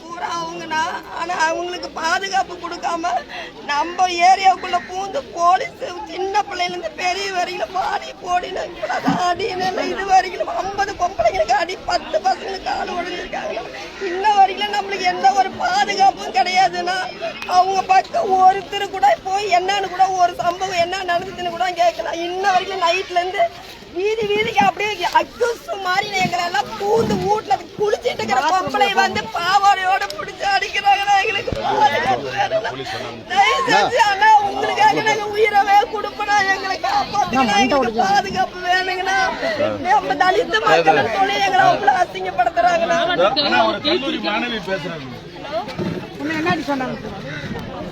பூரா அவங்கனா ஆனால் அவங்களுக்கு பாதுகாப்பு கொடுக்காம நம்ம ஏரியாவுக்குள்ள பூந்து போலீஸ் சின்ன பிள்ளைல இருந்து பெரிய வரைக்கும் பாடி போடின்னு அடின்னு இது வரைக்கும் ஐம்பது பொம்பளைங்களுக்கு அடி பத்து பசங்களுக்கு ஆள் உடஞ்சிருக்காங்க. இன்ன வரைக்கும் நம்மளுக்கு எந்த ஒரு பாதுகாப்பும் கிடையாதுன்னா அவங்க பக்கம் ஒருத்தர் கூட போய் என்னன்னு கூட ஒரு சம்பவம் என்ன நடந்துச்சுன்னு கூட கேட்கலாம். இன்ன வரைக்கும் நைட்ல இருந்து வீதி வீதிக்கு அப்படியே அக்யூஸ் மாதிரி எங்களை எல்லாம் பூந்து வீட்டுல குளிச்சிட்டு இருக்கிற பொம்பளை வந்து பாவாடையோட பிடிச்சு அடிக்கிறாங்கன்னா எங்களுக்கு பாதுகாப்பு வேணும்னா. உங்களுக்காக நாங்க உயிரவே கொடுப்போம் எங்களுக்கு பாதுகாப்பு வேணுங்கண்ணா நம்ம தலித்து மக்கள் சொல்லி எங்களை அவ்வளவு அசிங்கப்படுத்துறாங்கண்ணா ஒரு கல்லூரி மாணவி பேசுறாங்க.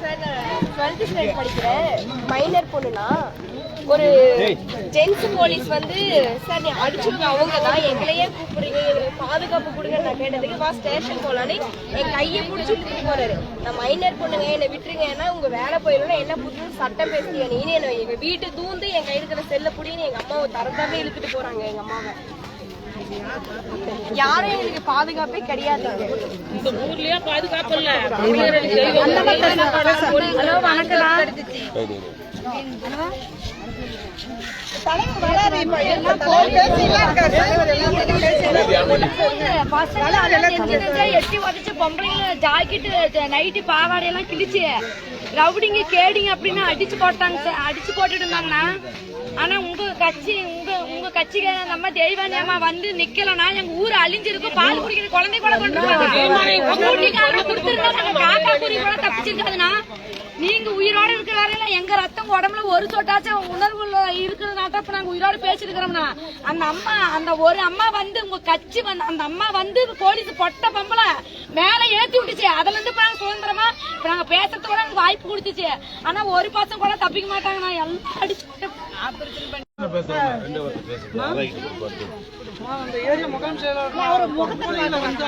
சார் டுவெல்த் ஸ்டாண்டர்ட் படிக்கிறேன் மைனர் பொண்ணுனா ஒரு ஜென்ஸ் போலீஸ் வந்து சார் நீ அடிச்சுங்க அவங்க தான் எங்களையே கூப்பிடுறீங்க. பாதுகாப்பு கொடுங்க நான் கேட்டதுக்கு வா ஸ்டேஷன் போலான்னு என் கையை பிடிச்சி இழுத்துட்டு போறாரு நான் மைனர் பொண்ணுங்க என்னை விட்டுருங்க. ஏன்னா உங்க வேலை போயிடும் என்ன புதுசு சட்டம் பேசிய நீனு என்ன எங்க வீட்டு தூந்து என் கையில் இருக்கிற செல்ல புடின்னு எங்க அம்மாவை தரத்தாவே இழுத்துட்டு போறாங்க எங்க அம்மாவை. யாரும் எங்களுக்கு பாதுகாப்பே கிடையாது. இந்த ஊர்லயே பாதுகாப்பு இல்ல. தமிழர்களுக்கு தெய்வம் ஹலோ வணக்கம்ண்ணா எட்டி உதச்சு பொம்பளைங்க ஜாக்கெட்டு நைட்டு பாவாடையெல்லாம் கிழிச்சு ரவுடிங்க கேடிங்க அப்படின்னு அடிச்சு போட்டாங்க சார் அடிச்சு போட்டுட்டு இருந்தாங்கண்ணா ஆனா உங்க கட்சி உங்க உங்க கட்சிக்கு நம்ம தெய்வானியம்மா வந்து நிக்கலனா எங்க ஊர் அழிஞ்சிருக்கும். பால் குடிக்கிற குழந்தை கூட கொண்டு வீட்டுக்காரங்க கொடுத்துருந்தா நாங்க காக்கா குருவி கூட தப்பிச்சிருக்காதுண்ணா. நீங்க உயிரோட இருக்கிற வரையில எங்க ரத்தம் உடம்புல ஒரு சொட்டாச்சும் உணர்வுல இருக்கிறதுனால இப்ப நாங்க உயிரோட பேசிருக்கிறோம்னா அந்த அம்மா அந்த ஒரு அம்மா வந்து உங்க கட்சி வந்து அந்த அம்மா வந்து போலீஸ் பொட்ட பொம்பளை. மேல ஏத்தி விட்டுச்சு. அதுல இருந்து இப்ப நாங்க சுதந்திரமா இப்ப நாங்க பேசுறதுக்கு கூட எனக்கு வாய்ப்பு கொடுத்துச்சு. ஆனா ஒரு பசங்க கூட தப்பிக்க மாட்டாங்க. நான் எல்லாம் அடிச்சு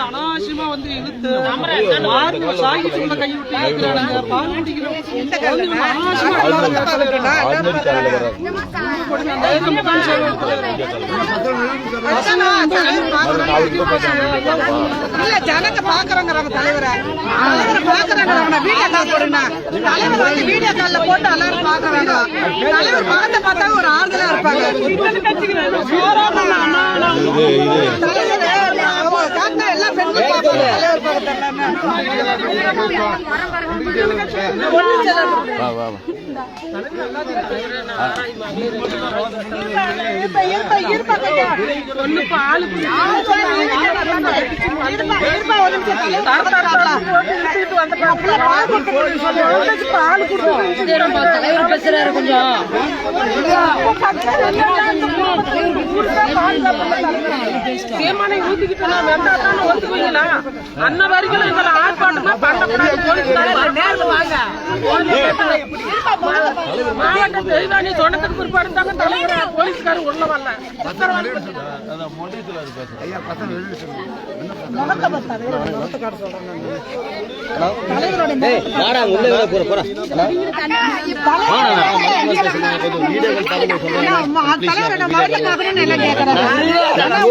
அனாவசியமா வந்து இழுத்து சாகி சொல்ல கை விட்டு இழுக்கிறாங்க. பால் அனாவசியமா ஜனங்க பாக்குறாங்க தலைவரை. பாக்குறாங்க வீடியோ வந்து வீடியோ கால்ல போட்டு எல்லாரும் பாக்குறாங்க. தலைவர் முகத்தை பார்த்தா ஒரு ஆறுதலா இருப்பாங்க. தலைவர் தலைவர் பேசுறாரு கொஞ்சம் சீமானை ஊத்திக்கிட்டு நான் வெண்டாட்டான்னு ஒத்துக்குவீங்களா? அன்ன வரைக்கும் இவரை ஆர்ப்பாட்டமா பண்ணக்கூடாது போலீஸ் நேரில் வாங்க. மாவட்ட தெய்வானி சொன்னதுக்கு பிற்பாடு தாங்க தலைவர் போலீஸ்காரர் உள்ள வரல. அதான் மொழியத்தில் அது பேசுறாங்க தலைவரோட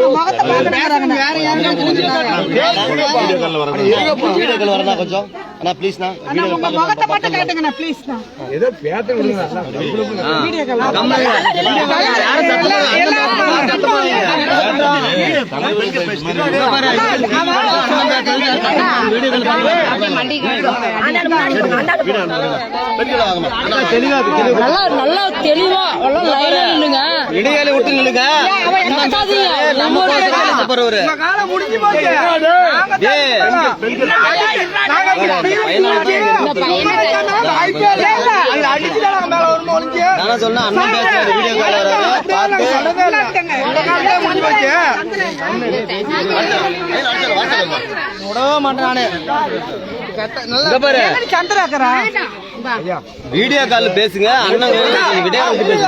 முகத்தை பார்க்கணும்னு எல்லாம் கேட்கறாங்க. ஆனா அவங்க முகத்தை பார்க்கறாங்க. வேற யாருன்னா வீடியோ காலில் வராங்க வீடியோ கால் வரதா கொஞ்சம் அண்ணா ப்ளீஸ்ண்ணா ஆனா உங்க முகத்தை மட்டும் கேட்டுங்கண்ணா ப்ளீஸ்ண்ணா வீடியோ கால் நல்லா நல்லா தெளிவா நில்லுங்க இடையாளி விட்டு நில்லுங்க. நம்ம ஏய் நான் சொன்னா அண்ணன் பேசுறாரு வீடியோ கால் வராரு பார்த்து விடவே மாட்டேன் நானு சந்திராக்கரா வீடியோ கால் பேசுங்க அண்ணன் விடையா பேசுங்க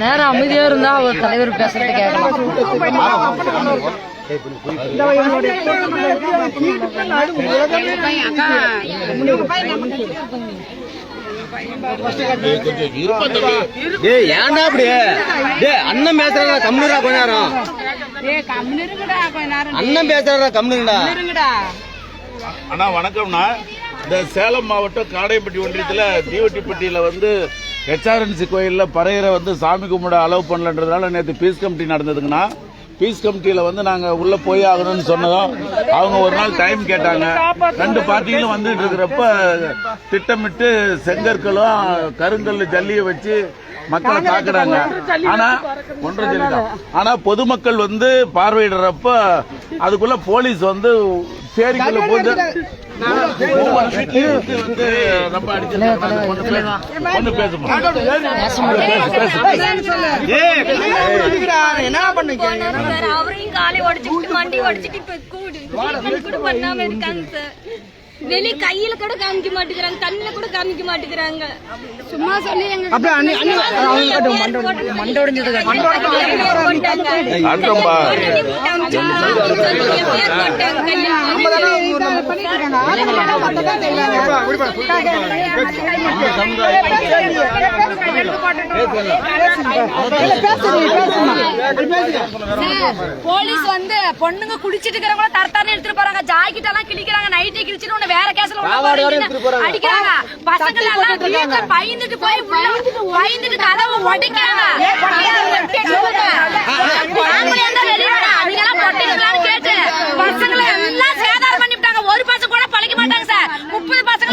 நேரம் அமைதியா இருந்தா அவர் தலைவர் பேசுறத கேட்கலாம் தம்பி டேய் ஏன்டா அப்படி டேய் அண்ணன் பேசுறா கம்முனுடா கொஞ்ச நேரம் ஏய் கம்முனு இருங்கடா கொஞ்ச நேரம் அண்ணன் பேசுறா கம்முனுடா இருங்கடா அண்ணா வணக்கம்ண்ணா. இந்த சேலம் மாவட்டம் காடைப்பட்டி ஒன்றியத்தில் தீவட்டிப்பட்டியில் வந்து ஹெச்ஆர்என்சி கோயிலில் பறையரை வந்து சாமி கும்பிட அலோவ் பண்ணலன்றதுனால நேற்று பீஸ் கமிட்டி நடந்ததுங்கண்ணா. பீஸ் கமிட்டியில் வந்து நாங்கள் உள்ளே போய் ஆகணும்னு சொன்னதும் அவங்க ஒரு நாள் டைம் கேட்டாங்க. ரெண்டு பார்ட்டிகளும் வந்துட்டு இருக்கிறப்ப திட்டமிட்டு செங்கற்களும் கருங்கல் ஜல்லியை வச்சு மக்களை தாக்குறாங்க. ஆனா ஒன்றரை ஜல்லிதான். ஆனா பொதுமக்கள் வந்து பார்வையிடுறப்ப அதுக்குள்ள போலீஸ் வந்து சேரிக்குள்ள போது என்ன பண்ணுங்க அவரையும் காலை உடைச்சிட்டு மண்டி உடைச்சிட்டு இப்ப கூட பண்ணாம இருக்காங்க சார். வெளிய கையில கூட காமிக்க மாட்டேங்கிறாங்க கண்ணுல கூட காமிக்க மாட்டேங்கிறாங்க சும்மா சொல்லி எங்க. போலீஸ் வந்து பொண்ணுங்க குடிச்சிட்டு இருக்கிறவங்கள தரத்தானே எடுத்துட்டு போறாங்க ஜாக்கெட் எல்லாம் கிழிக்கிறாங்க உன்னை வேற கேஸ்ல அடிக்கிறாங்க. பசங்க எல்லாம் வீட்டுல பயந்துட்டு போய் பயந்துட்டு கதவை உடைக்கிறாங்க. கேட்டு பசங்களை எல்லாம் சேதாரம் பண்ணிவிட்டாங்க. ஒரு பசங்க கூட பழக மாட்டாங்க சார். முப்பது பசங்க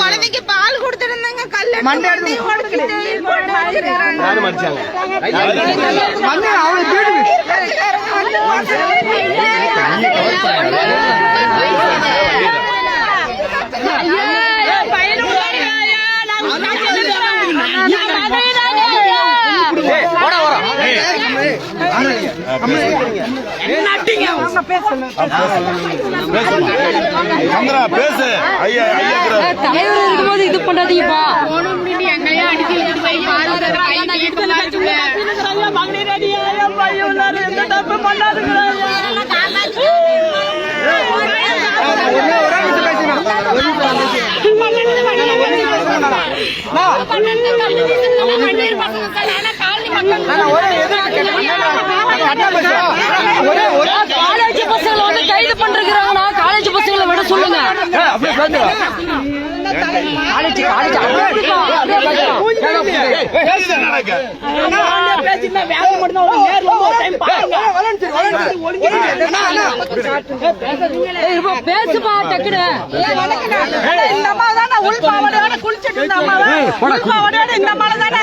குழந்தைக்கு பால் கொடுத்துருந்தாங்க. கல்ல பேசு ஐயா. தலைவர் இருக்கும்போது இது பண்ணாதீங்கப்பா காலேஜ் பசங்களை வந்து கைது பண்றாங்கன்னா காலேஜ் பசங்களை விட சொல்லுங்க அப்படியே பேசுங்க காலேஜ் காலேஜ் பேசு நடக்க. பேசுப்பா டக்குனு இந்த அம்மா தானே உள் பாவாடையோட குளிச்சிட்டு இருந்த இந்த அம்மா தானே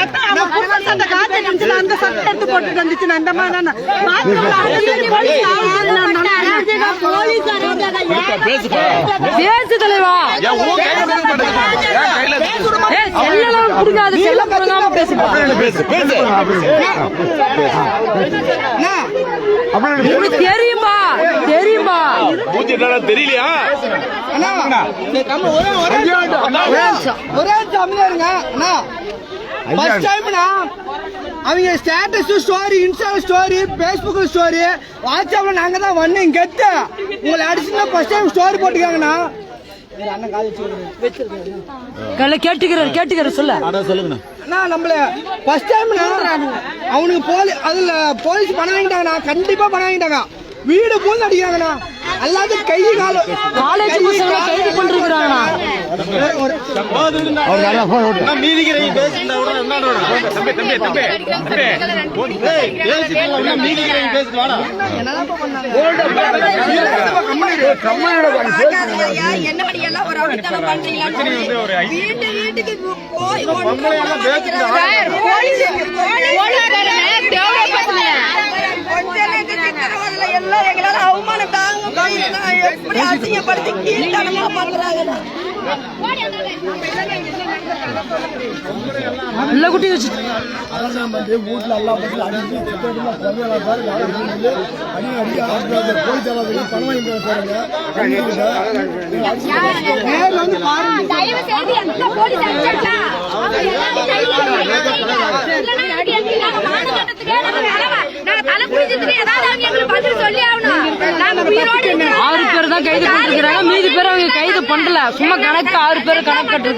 அவன் சட்டை காத்து அந்த சட்டை எடுத்து போட்டுட்டு வந்துச்சு. அந்த பேசுப்பா பேசு தலைவா. செல்லம் பேசு. பேசு. உனக்கு தெரியுமா தெரியுமா மூஞ்சி என்னடா தெரியலையா? ஒரே இருங்க. அண்ணா ஃபர்ஸ்ட் டைம்னா அவங்க status story insta story Facebook story வாட்ஸ்அப்ல நாங்க தான் வந்தோம் கெத்து உங்களை அடிச்சுன்னா ஃபர்ஸ்ட் டைம் ஸ்டோரி போட்டுக்காங்கண்ணா கேட்டுக்கிறாரு கேட்டுக்கிறாரு சொல்ல. அண்ணா நம்மள ஃபர்ஸ்ட் டைம்னா அவனுக்கு போலி அதுல போலீஸ் பணம் வாங்கிட்டாங்கண்ணா கண்டிப்பா பணம் வாங்கிட்டாங்க. வீடு பூந்து அடிக்கிறாங்கண்ணா. எல்லாத்தையும் கை காலம் காலேஜ் பண்றாங்கண்ணா என்னபடி எல்லாம் ஒரு அடித்தனம் பண்றீங்களா வீட்டு வீட்டுக்கு போய் எல்லாம் எங்களால அவமானம் தாங்க. எப்படி அசிங்கப்படுத்தி கீழ்த்தனமா பண்றாங்க நல்ல குட்டி வச்சு. தயவு செய்து எந்த போலீஸ் அடிச்சாங்களா அவங்க எல்லாத்தையும் கைது பண்ணுங்க. இல்லைன்னா நாங்க ஆறு பேர் தான் கைது பண்ணிருக்காங்க மீதி பேர் அவங்க கைது பண்ணல சும்மா கணக்கு ஆறு பேர் கணக்கு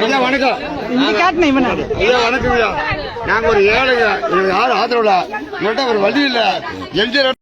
ஐயா வணக்கம் இங்க காட்டின இவனை வணக்கம் நாங்க ஒரு எங்களுக்கு யாரும் ஆதரவு இல்ல ஒரு வழி இல்ல எம்ஜிஆர்